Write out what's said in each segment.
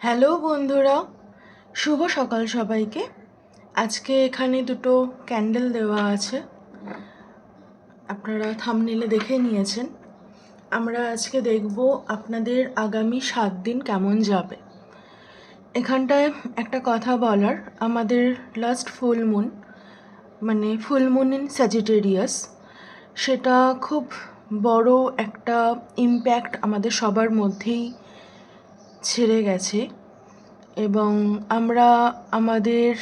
Hello বন্ধুরা শুভ সকাল সবাইকে। আজকে এখানে দুটো ক্যান্ডেল দেওয়া আছে। আপনারা থামনেলে দেখে নিয়েছেন। আমরা আজকে দেখব আপনাদের আগামী সাত দিন কেমন যাবে। এখানটায় একটা কথা বলার, আমাদের লাস্ট ফুল মুন মানে ফুল মুন ইন স্যাজিটেরিয়াস সেটা খুব বড় একটা ইম্প্যাক্ট আমাদের সবার মধ্যেই ছেড়ে গেছে। এবং আমরা, আমাদের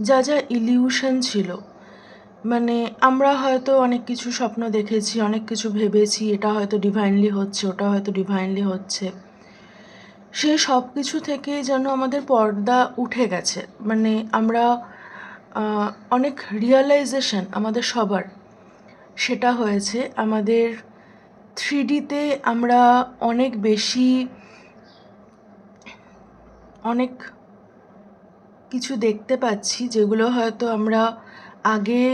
যা যা ইলিউশন ছিল মানে আমরা হয়তো অনেক কিছু স্বপ্ন দেখেছি, অনেক কিছু ভেবেছি, এটা হয়তো ডিভাইনলি হচ্ছে, ওটা হয়তো ডিভাইনলি হচ্ছে। সেই সব কিছু থেকে যেন আমাদের পর্দা উঠে গেছে। মানে আমরা অনেক রিয়েলাইজেশন আমাদের সবার, সেটা হয়েছে আমাদের থ্রি ডিতে আমরা অনেক বেশি, অনেক কিছু দেখতে পাচ্ছি যেগুলো হয়তো আমরা আগে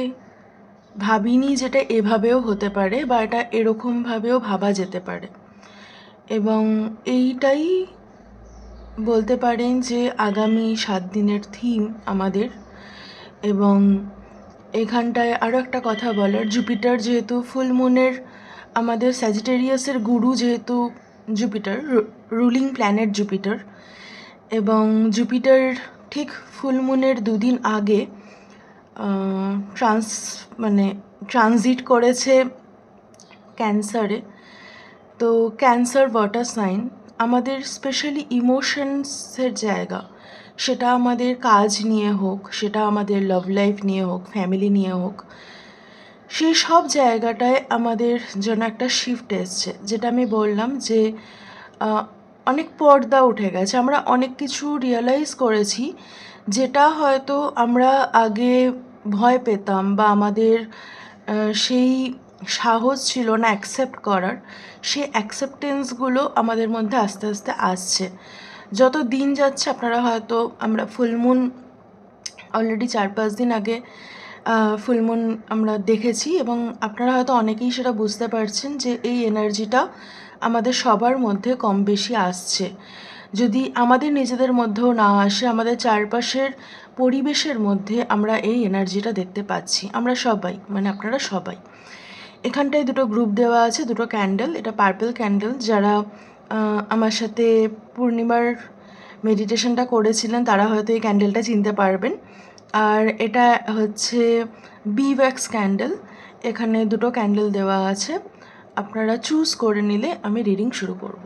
ভাবিনি যেটা এভাবেও হতে পারে বা এটা এরকমভাবেও ভাবা যেতে পারে। এবং এইটাই বলতে পারেন যে আগামী সাত দিনের থিম আমাদের। এবং এখানটায় আরও একটা কথা বলার জুপিটার যেহেতু ফুল মুনের আমাদের স্যাজিটেরিয়াসের গুরু যেহেতু জুপিটার রুলিং প্ল্যানেট জুপিটার এবং জুপিটার ঠিক ফুল মুনের দুদিন আগে ট্রান্স মানে ট্রানজিট করেছে ক্যান্সারে তো ক্যান্সার ওয়াটার সাইন আমাদের স্পেশালি ইমোশনসের জায়গা। সেটা আমাদের কাজ নিয়ে হোক, সেটা আমাদের লাভ লাইফ নিয়ে হোক ফ্যামিলি নিয়ে হোক সেই সব জায়গাটায় আমাদের যেন একটা শিফট এসছে। যেটা আমি বললাম যে অনেক পর্দা উঠে গেছে। আমরা অনেক কিছু রিয়েলাইজ করেছি যেটা হয়তো আমরা আগে ভয় পেতাম বা আমাদের সেই সাহস ছিল না অ্যাকসেপ্ট করার, সেই অ্যাকসেপ্টেন্সগুলো আমাদের মধ্যে আস্তে আস্তে আসছে। যত দিন যাচ্ছে আপনারা হয়তো, আমরা ফুলমুন অলরেডি চার পাঁচ দিন আগে ফুলমুন আমরা দেখেছি এবং আপনারা হয়তো অনেকেই সেটা বুঝতে পারছেন যে এই এনার্জিটা আমাদের সবার মধ্যে কম বেশি আসছে। যদি আমাদের নিজেদের মধ্যেও না আসে, আমাদের চারপাশের পরিবেশের মধ্যে আমরা এই এনার্জিটা দেখতে পাচ্ছি। আমরা সবাই মানে আপনারা সবাই। এখানটায় দুটো গ্রুপ দেওয়া আছে, দুটো ক্যান্ডেল। এটা পার্পেল ক্যান্ডেল। যারা আমার সাথে পূর্ণিমার মেডিটেশনটা করেছিলেন, তারা হয়তো এই ক্যান্ডেলটা চিনতে পারবেন। আর এটা হচ্ছে বি ওয়্যাক্স ক্যান্ডেল। এখানে দুটো ক্যান্ডেল দেওয়া আছে। আপনারা চুজ করে নিলে আমি রিডিং শুরু করব।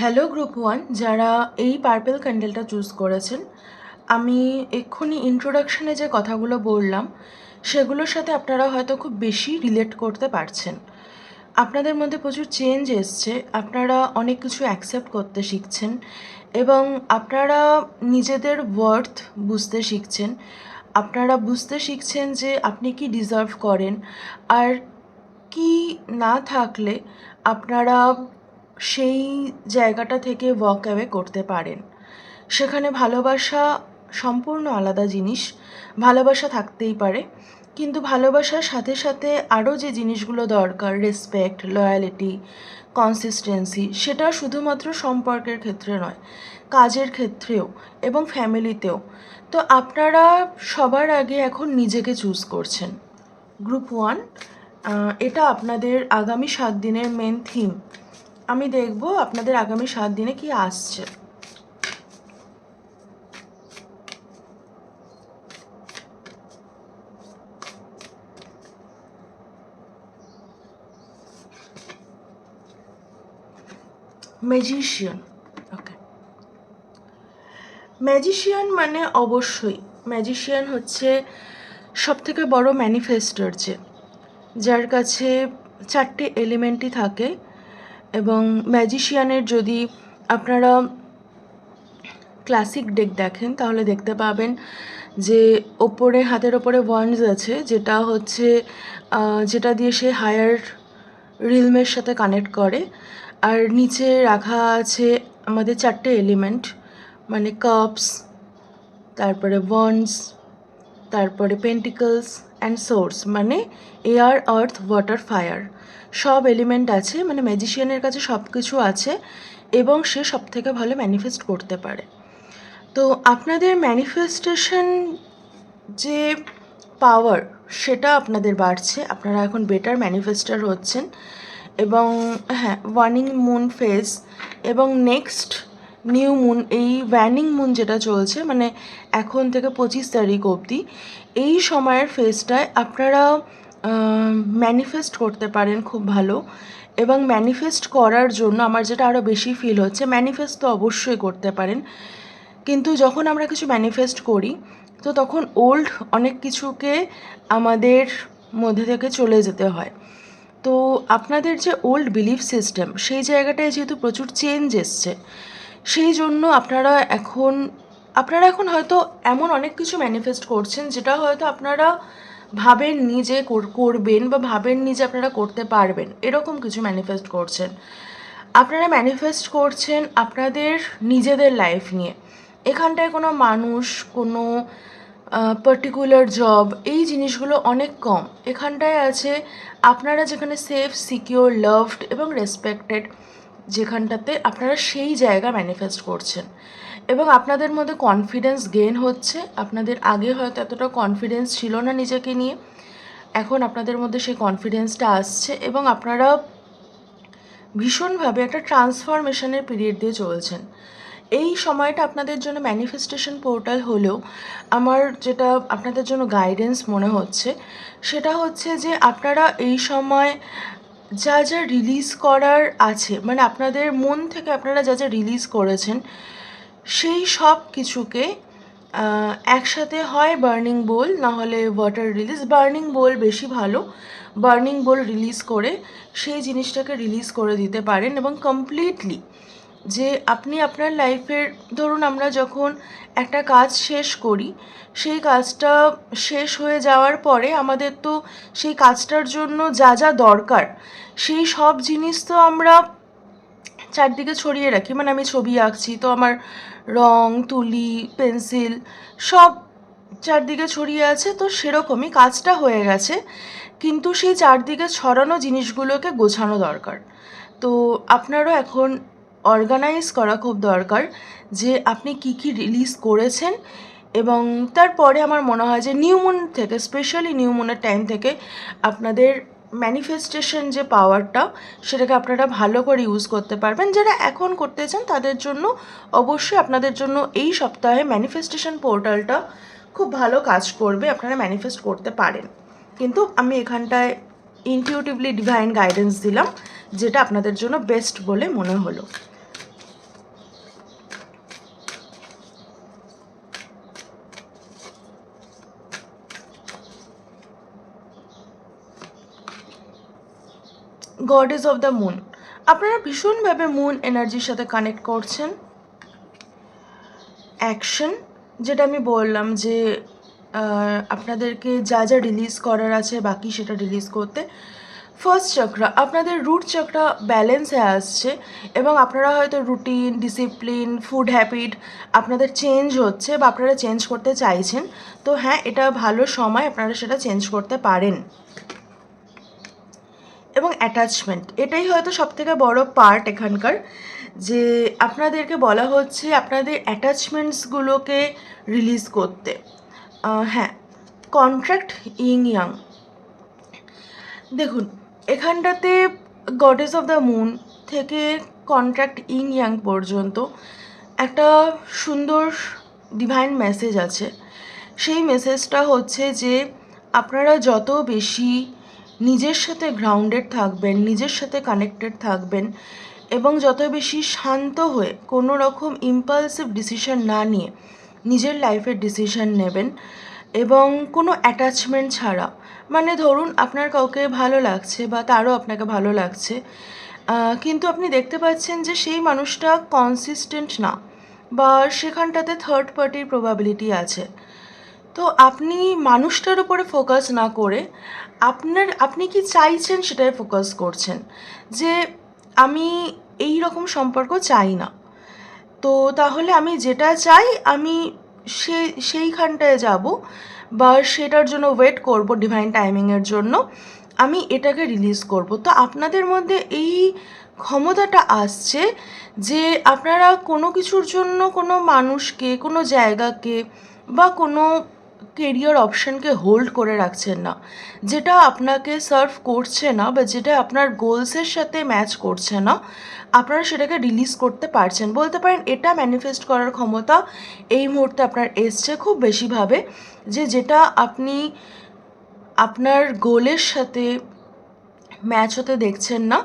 হ্যালো গ্রুপ ওয়ান যারা এই পার্পেল ক্যান্ডেলটা চুজ করেছেন, আমি এক্ষুনি ইন্ট্রোডাকশানে যে কথাগুলো বললাম, সেগুলোর সাথে আপনারা হয়তো খুব বেশি রিলেট করতে পারছেন। আপনাদের মধ্যে প্রচুর চেঞ্জ এসছে, আপনারা অনেক কিছু অ্যাকসেপ্ট করতে শিখছেন, এবং আপনারা নিজেদের ওয়ার্থ বুঝতে শিখছেন। আপনারা বুঝতে শিখছেন যে আপনি কি ডিজার্ভ করেন, আর কি না থাকলে আপনারা সেই জায়গাটা থেকে ওয়াক অ্যাওয়ে করতে পারেন। সেখানে ভালোবাসা সম্পূর্ণ আলাদা জিনিস, ভালোবাসা থাকতেই পারে। কিন্তু ভালোবাসার সাথে সাথে আরও যে জিনিসগুলো দরকার রেসপেক্ট লয়ালিটি কনসিস্টেন্সি সেটা শুধুমাত্র সম্পর্কের ক্ষেত্রে নয়, কাজের ক্ষেত্রেও এবং ফ্যামিলিতেও তো আপনারা সবার আগে এখন নিজেকে চুজ করছেন। গ্রুপ ওয়ান এটা আপনাদের আগামী সাত দিনের মেন থিম আমি দেখব আপনাদের আগামী সাত দিনে কি আসছে। ম্যাজিশিয়ান ওকে ম্যাজিশিয়ান মানে অবশ্যই ম্যাজিশিয়ান হচ্ছে সবথেকে বড় ম্যানিফেস্টার যে, যার কাছে চারটে এলিমেন্টই থাকে। এবং ম্যাজিশিয়ানের যদি আপনারা ক্লাসিক ডেক দেখেন, তাহলে দেখতে পাবেন যে ওপরে, হাতের ওপরে ওয়ান্ডস আছে, যেটা হচ্ছে যেটা দিয়ে সে হায়ার রিলমের সাথে কানেক্ট করে। আর নিচে রাখা আছে আমাদের চারটে এলিমেন্ট মানে কাপস তারপরে ওয়ান্ডস তারপরে পেন্টিকলস অ্যান্ড সোর্স মানে এয়ার আর্থ ওয়াটার ফায়ার সব এলিমেন্ট আছে মানে ম্যাজিশিয়ানের কাছে সব কিছু আছে এবং সে সব থেকে ভালো ম্যানিফেস্ট করতে পারে। তো আপনাদের ম্যানিফেস্টেশন যে পাওয়ার সেটা আপনাদের বাড়ছে, আপনারা এখন বেটার ম্যানিফেস্টার হচ্ছেন এবং হ্যাঁ ওয়ানিং মুন ফেজ এবং নেক্সট নিউ মুন এই ওয়ানিং মুন যেটা চলছে মানে এখন থেকে পঁচিশ তারিখ অবধি, এই সময়ের ফেজটায় আপনারা ম্যানিফেস্ট করতে পারেন খুব ভালো। এবং ম্যানিফেস্ট করার জন্য আমার যেটা আরও বেশি ফিল হচ্ছে ম্যানিফেস্ট তো অবশ্যই করতে পারেন। কিন্তু যখন আমরা কিছু ম্যানিফেস্ট করি, তো তখন ওল্ড অনেক কিছুকে আমাদের মধ্যে থেকে চলে যেতে হয়। তো আপনাদের যে ওল্ড বিলিফ সিস্টেম সেই জায়গাটায় যেহেতু প্রচুর চেঞ্জ এসছে সেই জন্য আপনারা এখন আপনারা এখন হয়তো এমন অনেক কিছু ম্যানিফেস্ট করছেন যেটা হয়তো আপনারা ভাবেননি যে কর- করবেন বা ভাবেননি যে আপনারা করতে পারবেন। এরকম কিছু ম্যানিফেস্ট করছেন। আপনারা ম্যানিফেস্ট করছেন আপনাদের নিজেদের লাইফ নিয়ে। এখানটায় কোনো মানুষ, কোনো পার্টিকুলার জব এই জিনিসগুলো অনেক কম। এখানটায় আছে আপনারা যেখানে সেফ সিকিওর লাভড এবং রেসপেক্টেড যেখানটাতে আপনারা সেই জায়গা ম্যানিফেস্ট করছেন। এবং আপনাদের মধ্যে কনফিডেন্স গেইন হচ্ছে। আপনাদের আগে হয়তো এতটা কনফিডেন্স ছিল না নিজেকে নিয়ে। এখন আপনাদের মধ্যে সেই কনফিডেন্সটা আসছে এবং আপনারা ভীষণভাবে একটা ট্রান্সফরমেশনের পিরিয়ড দিয়ে চলছেন। এই সময়টা আপনাদের জন্য ম্যানিফেস্টেশন পোর্টাল হলেও আমার যেটা আপনাদের জন্য গাইডেন্স মনে হচ্ছে, সেটা হচ্ছে যে আপনারা এই সময় যা যা রিলিজ করার আছে মানে আপনাদের মন থেকে আপনারা যা যা রিলিজ করেছেন, সেই সব কিছুকে একসাথে হয় বার্নিং বোল নাহলে ওয়াটার রিলিজ বার্নিং বোল বেশি ভালো। বার্নিং বোল রিলিজ করে সেই জিনিসটাকে রিলিজ করে দিতে পারেন এবং কমপ্লিটলি যে আপনি আপনার লাইফের ধরুন আমরা যখন একটা কাজ শেষ করি, সেই কাজটা শেষ হয়ে যাওয়ার পরে আমাদের তো সেই কাজটার জন্য যা যা দরকার, সেই সব জিনিস তো আমরা চারদিকে ছড়িয়ে রাখি। মানে আমি ছবি আঁকছি, তো আমার রং, তুলি, পেন্সিল সব চারদিকে ছড়িয়ে আছে, তো সেরকমই কাজটা হয়ে গেছে। কিন্তু সেই চারদিকে ছড়ানো জিনিসগুলোকে গোছানো দরকার। তো আপনারও এখন অর্গানাইজ করা খুব দরকার যে আপনি কি কি রিলিজ করেছেন এবং তারপরে আমার মনে হয় যে নিউ মুন থেকে স্পেশালি নিউ মুনের টাইম থেকে আপনাদের ম্যানিফেস্টেশন যে পাওয়ারটা সেটাকে আপনারা ভালো করে ইউজ করতে পারবেন। যারা এখন করতে চান তাদের জন্য অবশ্যই আপনাদের জন্য এই সপ্তাহে ম্যানিফেস্টেশন পোর্টালটা খুব ভালো কাজ করবে, আপনারা ম্যানিফেস্ট করতে পারেন। কিন্তু আমি এখানটায় ইনটিউটিভলি ডিভাইন গাইডেন্স দিলাম, যেটা আপনাদের জন্য বেস্ট বলে মনে হলো। গডেস অফ দ্য মুন আপনারা ভীষণভাবে মুন এনার্জির সাথে কানেক্ট করছেন। অ্যাকশন যেটা আমি বললাম যে আপনাদেরকে যা যা রিলিজ করার আছে, বাকি সেটা রিলিজ করতে। ফার্স্ট চক্র আপনাদের রুট চক্র ব্যালেন্সে আসছে এবং আপনারা হয়তো রুটিন ডিসিপ্লিন ফুড হ্যাবিট আপনাদের চেঞ্জ হচ্ছে বা আপনারা চেঞ্জ করতে চাইছেন। তো হ্যাঁ এটা ভালো সময় আপনারা সেটা চেঞ্জ করতে পারেন। এবং অ্যাটাচমেন্ট এটাই হয়তো সব থেকে বড় পার্ট এখানকার, যে আপনাদেরকে বলা হচ্ছে আপনাদের অ্যাটাচমেন্টসগুলোকে রিলিজ করতে। হ্যাঁ কন্ট্রাক্ট ইং ইয়াং দেখুন, এখানটাতে গডেস অফ দ্য মুন থেকে কন্ট্রাক্ট ইং ইয়াং পর্যন্ত একটা সুন্দর ডিভাইন মেসেজ আছে। সেই মেসেজটা হচ্ছে যে আপনারা যত বেশি নিজের সাথে গ্রাউন্ডেড থাকবেন, নিজের সাথে কানেক্টেড থাকবেন এবং যত বেশি শান্ত হয়ে কোনো রকম ইম্পালসিভ ডিসিশন না নিয়ে নিজের লাইফের ডিসিশন নেবেন এবং কোনো অ্যাটাচমেন্ট ছাড়া। মানে ধরুন আপনার কাউকে ভালো লাগছে বা তারও আপনাকে ভালো লাগছে কিন্তু আপনি দেখতে পাচ্ছেন যে সেই মানুষটা কনসিস্টেন্ট না বা সেখানটাতে থার্ড পার্টির প্রবাবিলিটি আছে। তো আপনি মানুষটার উপরে ফোকাস না করে আপনার, আপনি কি চাইছেন সেটাই ফোকাস করছেন? যে আমি এই রকম সম্পর্ক চাই না। তো তাহলে আমি যেটা চাই, আমি সে, সেইখানটায় যাব বা সেটার জন্য ওয়েট করব ডিভাইন টাইমিংয়ের জন্য। আমি এটাকে রিলিজ করব। তো আপনাদের মধ্যে এই ক্ষমতাটা আসছে যে আপনারা কোনো কিছুর জন্য কোনো মানুষকে, কোনো জায়গাকে বা কোনো কেরিয়ার অপশানকে হোল্ড করে রাখছেন না। যেটা আপনাকে সার্ভ করছে না বা যেটা আপনার গোলসের সাথে ম্যাচ করছে না, আপনারা সেটাকে রিলিজ করতে পারছেন। বলতে পারেন, এটা ম্যানিফেস্ট করার ক্ষমতা এই মুহূর্তে আপনার এসছে খুব বেশিভাবে যে যেটা আপনি আপনার গোলের সাথে ম্যাচ হতে দেখছেন না,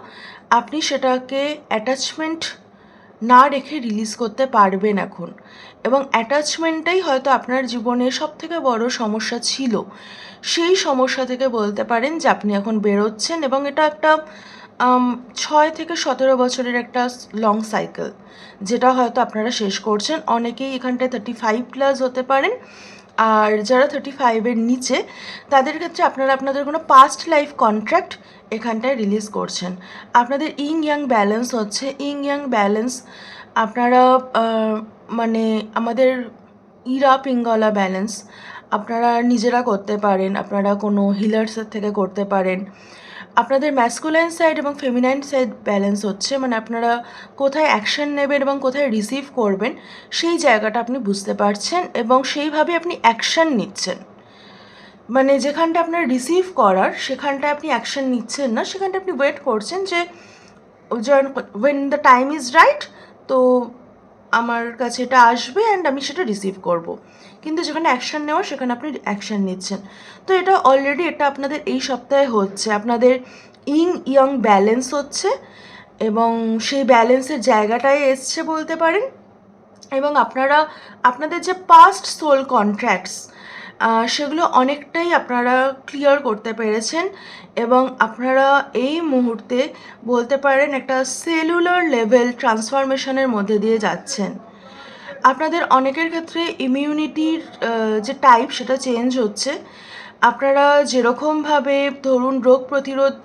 আপনি সেটাকে অ্যাটাচমেন্ট না রেখে রিলিজ করতে পারবেন এখন। এবং অ্যাটাচমেন্টটাই হয়তো আপনার জীবনে সব থেকে বড় সমস্যা ছিল। সেই সমস্যা থেকে বলতে পারেন যে আপনি এখন বেরোচ্ছেন এবং এটা একটা ছয় থেকে সতেরো বছরের একটা লং সাইকেল যেটা হয়তো আপনারা শেষ করছেন। অনেকেই এখানটায় থার্টি ফাইভ প্লাস হতে পারেন। আর যারা থার্টি ফাইভের নিচে, তাদের ক্ষেত্রে আপনারা আপনাদের কোনো পাস্ট লাইফ কন্ট্রাক্ট এখানটায় রিলিজ করছেন। আপনাদের ইং ইয়াং ব্যালেন্স হচ্ছে। ইং ইয়াং ব্যালেন্স আপনারা মানে আমাদের ইরা পিঙ্গলা ব্যালেন্স আপনারা নিজেরা করতে পারেন, আপনারা কোনো হিলার্সের থেকে করতে পারেন। আপনাদের ম্যাসকুলাইন সাইড এবং ফেমিনাইন সাইড ব্যালেন্স হচ্ছে মানে আপনারা কোথায় অ্যাকশন নেবেন এবং কোথায় রিসিভ করবেন, সেই জায়গাটা আপনি বুঝতে পারছেন এবং সেইভাবে আপনি অ্যাকশন নিচ্ছেন। মানে যেখানটা আপনার রিসিভ করার, সেখানটায় আপনি অ্যাকশন নিচ্ছেন না সেখানটা আপনি ওয়েট করছেন যে when the time is right তো আমার কাছে এটা আসবে অ্যান্ড আমি সেটা রিসিভ করব। কিন্তু যেখানে অ্যাকশান নেওয়া সেখানে আপনি অ্যাকশান নিচ্ছেন। তো এটা অলরেডি এটা আপনাদের এই সপ্তাহে হচ্ছে। আপনাদের ইং ইয়ং ব্যালেন্স হচ্ছে এবং সেই ব্যালেন্সের জায়গাটায় এসছে বলতে পারেন। এবং আপনারা, আপনাদের যে পাস্ট সোল কন্ট্র্যাক্টস সেগুলো অনেকটাই আপনারা ক্লিয়ার করতে পেরেছেন এবং আপনারা এই মুহূর্তে বলতে পারেন একটা সেলুলার লেভেল ট্রান্সফরমেশনের মধ্যে দিয়ে যাচ্ছেন। আপনাদের অনেকের ক্ষেত্রে ইমিউনিটির যে টাইপ সেটা চেঞ্জ হচ্ছে। আপনারা যেরকমভাবে ধরুন রোগ প্রতিরোধ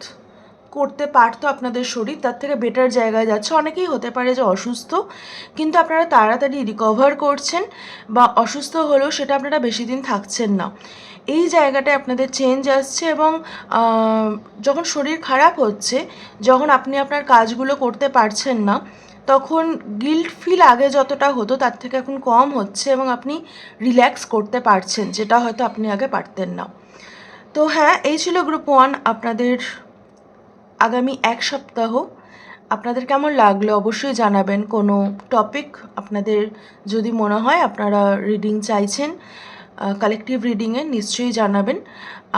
করতে পারতো আপনাদের শরীর, তার থেকে বেটার জায়গায় যাচ্ছে। অনেকেই হতে পারে যে অসুস্থ, কিন্তু আপনারা তাড়াতাড়ি রিকভার করছেন বা অসুস্থ হলেও সেটা আপনারা বেশি দিন থাকছেন না। এই জায়গাটায় আপনাদের চেঞ্জ আসছে এবং যখন শরীর খারাপ হচ্ছে, যখন আপনি আপনার কাজগুলো করতে পারছেন না, তখন গিল্ট ফিল আগে যতটা হতো তার থেকে এখন কম হচ্ছে এবং আপনি রিল্যাক্স করতে পারছেন, যেটা হয়তো আপনি আগে পারতেন না। তো হ্যাঁ এই ছিল গ্রুপ ওয়ান আপনাদের আগামী এক সপ্তাহ আপনাদের কেমন লাগল অবশ্যই জানাবেন। কোনো টপিক আপনাদের যদি মনে হয় আপনারা রিডিং চাইছেন কালেকটিভ রিডিংয়ে নিশ্চয়ই জানাবেন।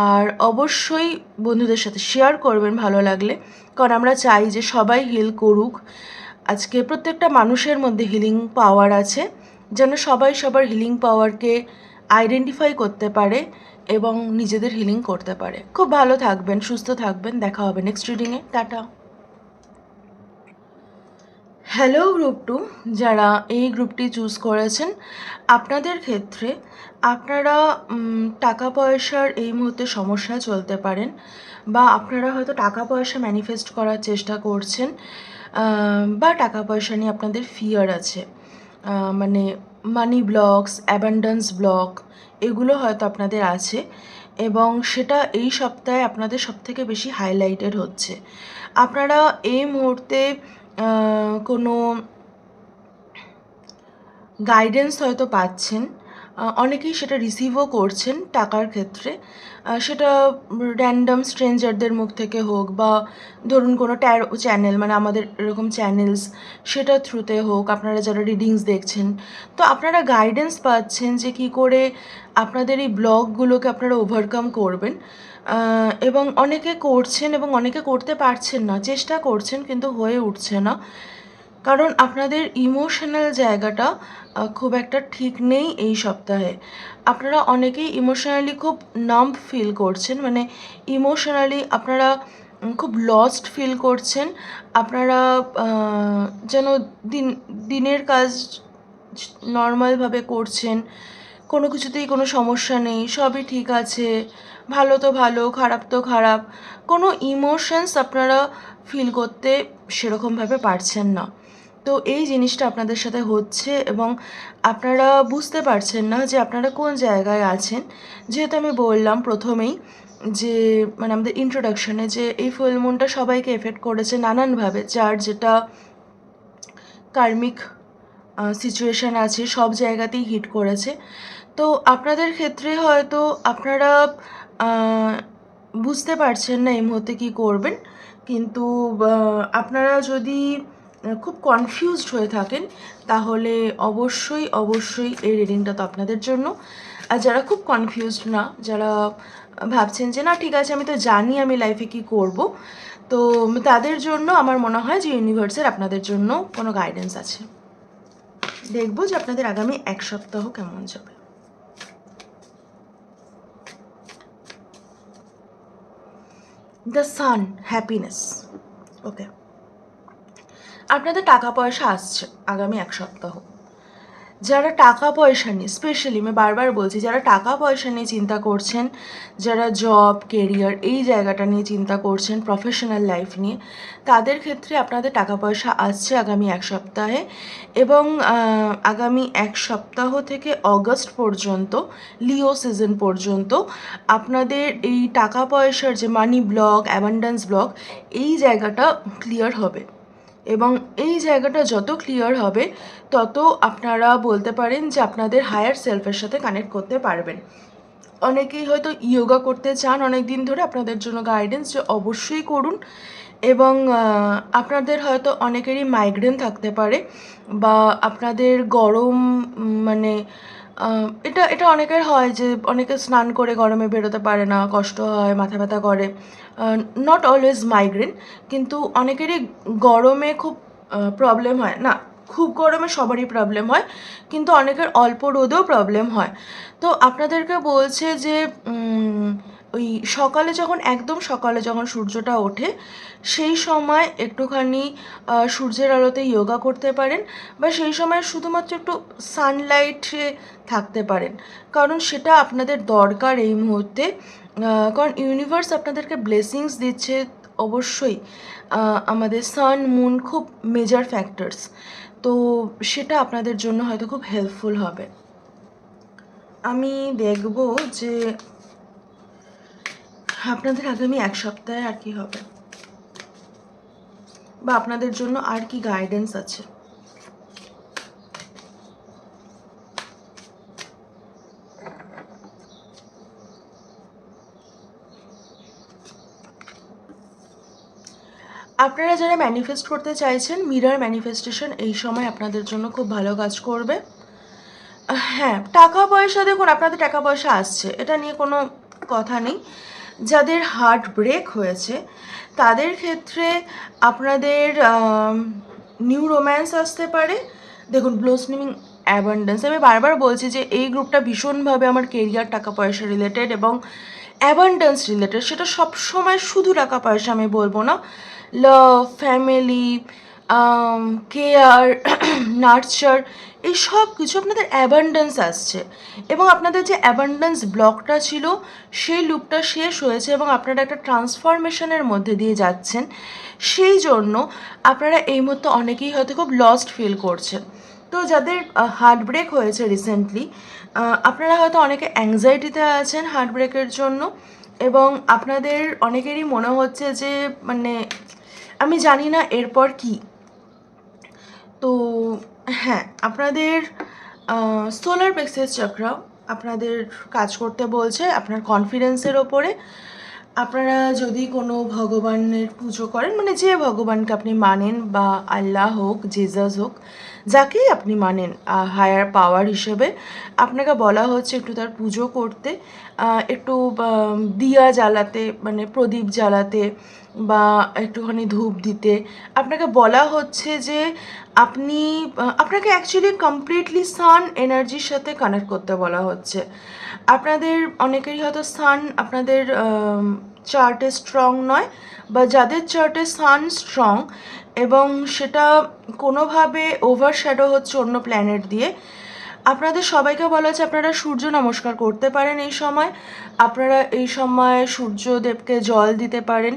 আর অবশ্যই বন্ধুদের সাথে শেয়ার করবেন ভালো লাগলে। কারণ আমরা চাই যে সবাই হিল করুক। আজকে প্রত্যেকটা মানুষের মধ্যে হিলিং পাওয়ার আছে। যেন সবাই সবার হিলিং পাওয়ারকে আইডেন্টিফাই করতে পারে। এবং নিজেদের হিলিং করতে পারে। খুব ভালো থাকবেন, সুস্থ থাকবেন। দেখা হবে নেক্সট রিডিংয়ে টাটা। হ্যালো গ্রুপ টু যারা এই গ্রুপটি চুজ করেছেন, আপনাদের ক্ষেত্রে আপনারা টাকা পয়সার এই মুহূর্তে সমস্যা চলতে পারেন বা আপনারা হয়তো টাকা পয়সা ম্যানিফেস্ট করার চেষ্টা করছেন বা টাকা পয়সা নিয়ে আপনাদের ফিয়ার আছে। মানে মানি ব্লকস অ্যাবান্ডান্স ব্লক এগুলো হয়তো আপনাদের আছে এবং সেটা এই সপ্তাহে আপনাদের সবথেকে বেশি হাইলাইটেড হচ্ছে। আপনারা এই মুহূর্তে কোনো গাইডেন্স হয়তো পাচ্ছেন অনেকেই সেটা রিসিভও করছেন টাকার ক্ষেত্রে। সেটা র্যান্ডাম স্ট্রেঞ্জারদের মুখ থেকে হোক বা ধরুন কোনো ট্যারো চ্যানেল মানে আমাদের এরকম চ্যানেলস সেটা থ্রুতে হোক, আপনারা যারা রিডিংস দেখছেন, তো আপনারা গাইডেন্স পাচ্ছেন যে কী করে আপনাদের এই ব্লগগুলোকে আপনারা ওভারকাম করবেন। এবং অনেকে করছেন এবং অনেকে করতে পারছেন না, চেষ্টা করছেন কিন্তু হয়ে উঠছে না। কারণ আপনাদের ইমোশনাল জায়গাটা খুব একটা ঠিক নেই এই সপ্তাহে। আপনারা অনেকেই ইমোশনালি খুব নাম্ব ফিল করছেন মানে ইমোশনালি আপনারা খুব লস্ট ফিল করছেন। আপনারা যেন দিন, দিনের কাজ নর্মালভাবে করছেন। কোনো কিছুতেই কোনো সমস্যা নেই, সবই ঠিক আছে। ভালো তো ভালো, খারাপ তো খারাপ। কোনো ইমোশনস আপনারা ফিল করতে সেরকমভাবে পারছেন না। তো এই জিনিসটা আপনাদের সাথে হচ্ছে এবং আপনারা বুঝতে পারছেন না যে আপনারা কোন জায়গায় আছেন। যেহেতু আমি বললাম প্রথমেই যে মানে আমাদের ইন্ট্রোডাকশনে যে এই ফুল মুনটা সবাইকে এফেক্ট করেছে নানানভাবে। যার যেটা কার্মিক সিচুয়েশান আছে, সব জায়গাতেই হিট করেছে। তো আপনাদের ক্ষেত্রে হয়তো আপনারা বুঝতে পারছেন না এই মুহূর্তে কী করবেন। কিন্তু আপনারা যদি খুব কনফিউজড হয়ে থাকেন, তাহলে অবশ্যই অবশ্যই এই রিডিংটা তো আপনাদের জন্য। আর যারা খুব কনফিউজড না, যারা ভাবছেন যে, না, ঠিক আছে, আমি তো জানি আমি লাইফে কি করব। তো তাদের জন্য আমার মনে হয় যে ইউনিভার্সের আপনাদের জন্য কোনো গাইডেন্স আছে। দেখব যে আপনাদের আগামী এক সপ্তাহ কেমন যাবে। দ্য সান হ্যাপিনেস ওকে আপনাদের টাকা পয়সা আসছে আগামী এক সপ্তাহ। যারা টাকা পয়সা নিয়ে স্পেশালি আমি বারবার বলছি, যারা টাকা পয়সা নিয়ে চিন্তা করছেন, যারা জব কেরিয়ার এই জায়গাটা নিয়ে চিন্তা করছেন প্রফেশনাল লাইফ নিয়ে, তাদের ক্ষেত্রে আপনাদের টাকা পয়সা আসছে আগামী এক সপ্তাহে এবং আগামী এক সপ্তাহ থেকে অগস্ট পর্যন্ত লিও সিজন পর্যন্ত আপনাদের এই টাকা পয়সার যে মানি ব্লক অ্যাবান্ডেন্স ব্লক এই জায়গাটা ক্লিয়ার হবে। এবং এই জায়গাটা যত ক্লিয়ার হবে, তত আপনারা বলতে পারেন যে আপনাদের হায়ার সেলফের সাথে কানেক্ট করতে পারবেন। অনেকেই হয়তো ইয়োগা করতে চান অনেক দিন ধরে আপনাদের জন্য গাইডেন্স যে অবশ্যই করুন এবং আপনাদের হয়তো অনেকেরই মাইগ্রেন থাকতে পারে বা আপনাদের গরম মানে এটা এটা অনেকের হয় যে অনেকে স্নান করে গরমে বেরোতে পারে না, কষ্ট হয়, মাথা ব্যথা করে। নট অলওয়েজ মাইগ্রেন কিন্তু অনেকেরই গরমে খুব প্রবলেম হয়। না, খুব গরমে সবারই প্রবলেম হয়, কিন্তু অনেকের অল্প রোদেও প্রবলেম হয়। তো আপনাদেরকে বলছে যে ওই সকালে যখন, একদম সকালে যখন সূর্যটা ওঠে, সেই সময় একটুখানি সূর্যের আলোতে যোগা করতে পারেন বা সেই সময় শুধুমাত্র একটু সানলাইটে থাকতে পারেন। কারণ সেটা আপনাদের দরকার এই মুহূর্তে কারণ ইউনিভার্স আপনাদেরকে ব্লেসিংস দিচ্ছে অবশ্যই আমাদের সান মুন খুব মেজর ফ্যাক্টরস তো সেটা আপনাদের জন্য হয়তো খুব হেল্পফুল হবে। আমি দেখব যে আপনাদের আগামী এক সপ্তাহে আর কি হবে? বা আপনাদের জন্য আর কি গাইডেন্স আছে? আপনারা যারা ম্যানিফেস্ট করতে চাইছেন মিরর ম্যানিফেস্টেশন এই সময় আপনাদের জন্য খুব ভালো কাজ করবে। হ্যাঁ টাকা পয়সা দেখুন, আপনাদের টাকা পয়সা আসছে। এটা নিয়ে কোনো কথা নেই। যাদের হার্ট ব্রেক হয়েছে, তাদের ক্ষেত্রে আপনাদের নিউ রোম্যান্স আসতে পারে। দেখুন ব্লোসমিং অ্যাবান্ডেন্স আমি বারবার বলছি যে এই গ্রুপটা ভীষণভাবে আমার কেরিয়ার টাকা পয়সা রিলেটেড এবং অ্যাবান্ডেন্স রিলেটেড সেটা সব সময় শুধু টাকা পয়সা আমি বলব না। লাভ ফ্যামিলি কেয়ার নার্চার এই সব কিছু আপনাদের অ্যাবান্ডেন্স আসছে। এবং আপনাদের যে অ্যাবান্ডেন্স ব্লকটা ছিল, সেই লুপটা শেষ হয়েছে এবং আপনারা একটা ট্রান্সফরমেশনের মধ্যে দিয়ে যাচ্ছেন। সেই জন্য আপনারা এই মুহূর্তে অনেকেই হয়তো খুব লস্ট ফিল করছেন। তো যাদের হার্ট ব্রেক হয়েছে রিসেন্টলি আপনারা হয়তো অনেকে অ্যাংজাইটিতে আছেন হার্ট ব্রেকের জন্য এবং আপনাদের অনেকেরই মনে হচ্ছে যে মানে আমি জানি না এরপর কি। তো হ্যাঁ আপনাদের সোলার প্লেক্সাস চক্র আপনাদের কাজ করতে বলছে আপনার কনফিডেন্সের ওপরে। আপনারা যদি কোনো ভগবানের পুজো করেন মানে যে ভগবানকে আপনি মানেন বা আল্লাহ হোক জেজাস হোক যাকেই আপনি মানেন হায়ার পাওয়ার হিসেবে, আপনাকে বলা হচ্ছে একটু তার পুজো করতে একটু দিয়া জ্বালাতে মানে প্রদীপ জ্বালাতে বা একটুখানি ধূপ দিতে। আপনাকে বলা হচ্ছে যে আপনি, আপনাকে অ্যাকচুয়ালি কমপ্লিটলি সান এনার্জির সাথে কানেক্ট করতে বলা হচ্ছে। আপনাদের অনেকেরই হয়তো সান আপনাদের চার্টে স্ট্রং নয়, বা যাদের চার্টে সান স্ট্রং এবং সেটা কোনোভাবে ওভার শ্যাডো হচ্ছে অন্য প্ল্যানেট দিয়ে আপনাদের সবাইকে বলা হচ্ছে আপনারা সূর্য নমস্কার করতে পারেন এই সময়। আপনারা এই সময় সূর্যদেবকে জল দিতে পারেন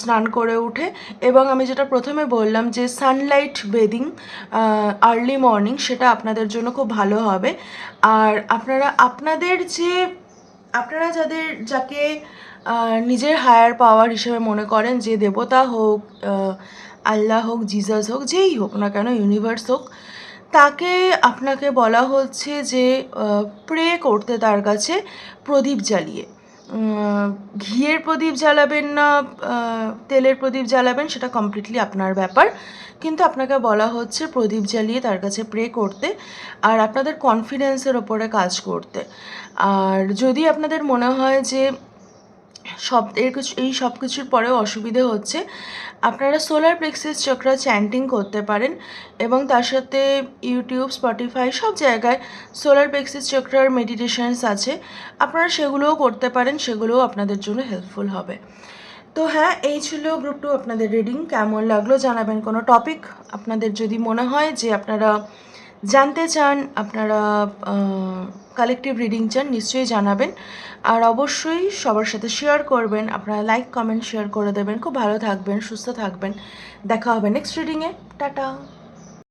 স্নান করে উঠে। এবং আমি যেটা প্রথমে বললাম যে সানলাইট বেদিং আর্লি মর্নিং সেটা আপনাদের জন্য খুব ভালো হবে। আর আপনারা, আপনাদের যে, আপনারা যাদের, যাকে নিজের হায়ার পাওয়ার হিসেবে মনে করেন, যে দেবতা হোক আল্লাহ হোক জিজাস হোক, যেই হোক না কেন ইউনিভার্স হোক তাকে আপনাকে বলা হচ্ছে যে প্রে করতে তার কাছে প্রদীপ জ্বালিয়ে। ঘিয়ের প্রদীপ জ্বালাবেন না তেলের প্রদীপ জ্বালাবেন, সেটা কমপ্লিটলি আপনার ব্যাপার। কিন্তু আপনাকে বলা হচ্ছে প্রদীপ জ্বালিয়ে তার কাছে প্রে করতে আর আপনাদের কনফিডেন্সের ওপরে কাজ করতে। আর যদি আপনাদের মনে হয় যে সব, এর কিছু, এই সব কিছুর পরেও অসুবিধে হচ্ছে। আপনারা সোলার প্লেক্সিস চক্রা চ্যান্টিং করতে পারেন এবং তার সাথে ইউটিউব স্পটিফাই সব জায়গায় সোলার প্লেক্সিস চক্রার মেডিটেশনস আছে। আপনারা সেগুলোও করতে পারেন, সেগুলোও আপনাদের জন্য হেল্পফুল হবে। তো হ্যাঁ এই ছিল গ্রুপ টু আপনাদের রিডিং কেমন লাগল জানাবেন কোনো টপিক আপনাদের যদি মনে হয় যে আপনারা জানতে চান, আপনারা কালেকটিভ রিডিং চান, নিশ্চয়ই জানাবেন। আর অবশ্যই সবার সাথে শেয়ার করবেন। আপনারা লাইক কমেন্ট শেয়ার করে দেবেন। খুব ভালো থাকবেন, সুস্থ থাকবেন। দেখা হবে নেক্সট রিডিংয়ে টাটা।